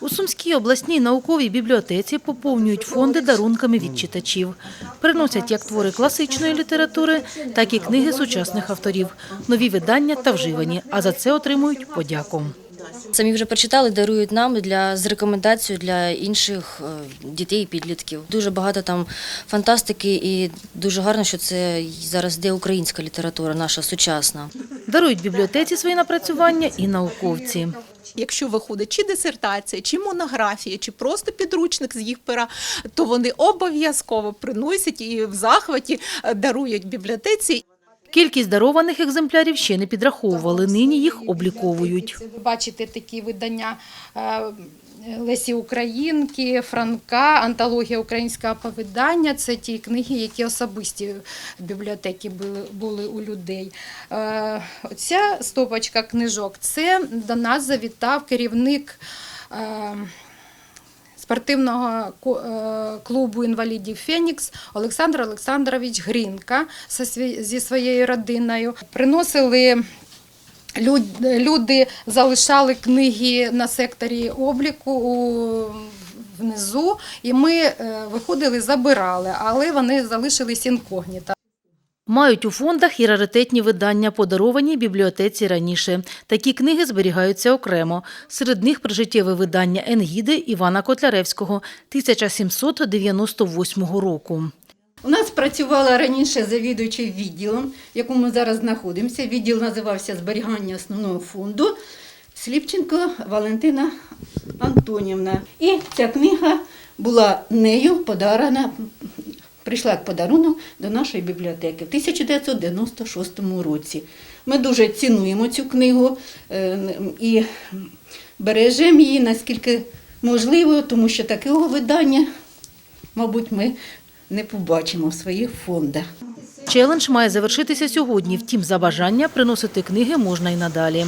У Сумській обласній науковій бібліотеці поповнюють фонди дарунками від читачів. Приносять як твори класичної літератури, так і книги сучасних авторів, нові видання та вживані, а за це отримують подяку. Самі вже прочитали, дарують нам для з рекомендацією для інших е, дітей і підлітків. Дуже багато там фантастики, і дуже гарно, що це зараз йде українська література, наша сучасна. Дарують бібліотеці свої напрацювання і науковці. Якщо виходить чи дисертація, чи монографія, чи просто підручник з їх пера, то вони обов'язково приносять і в захваті е, дарують бібліотеці. Кількість дарованих екземплярів ще не підраховували. Нині їх обліковують. Ви бачите такі видання е, Лесі Українки, Франка, антологія українського оповідання. Це ті книги, які особисті в бібліотеці були, були у людей. Е, Оця стопочка книжок це до нас завітав керівник. Спортивного е, клубу інвалідів Фенікс Олександр Олександрович Грінка зі своєю родиною приносили Люди залишали книги на секторі обліку внизу, і ми е, виходили, забирали, але вони залишились інкогніто. Мають у фондах і раритетні видання, подаровані бібліотеці раніше. Такі книги зберігаються окремо. Серед них прижиттєве видання Енгіди Івана Котляревського 1798 року. У нас працювала раніше завідуючий відділом, в якому ми зараз знаходимося. Відділ називався Зберігання основного фонду Сліпченко Валентина Антонівна. І ця книга була нею подарена, прийшла як подарунок до нашої бібліотеки в 1996 році. Ми дуже цінуємо цю книгу е, і бережемо її наскільки можливо, тому що такого видання, мабуть, ми не побачимо в своїх фондах. Челендж має завершитися сьогодні. Втім, за бажання приносити книги можна й надалі.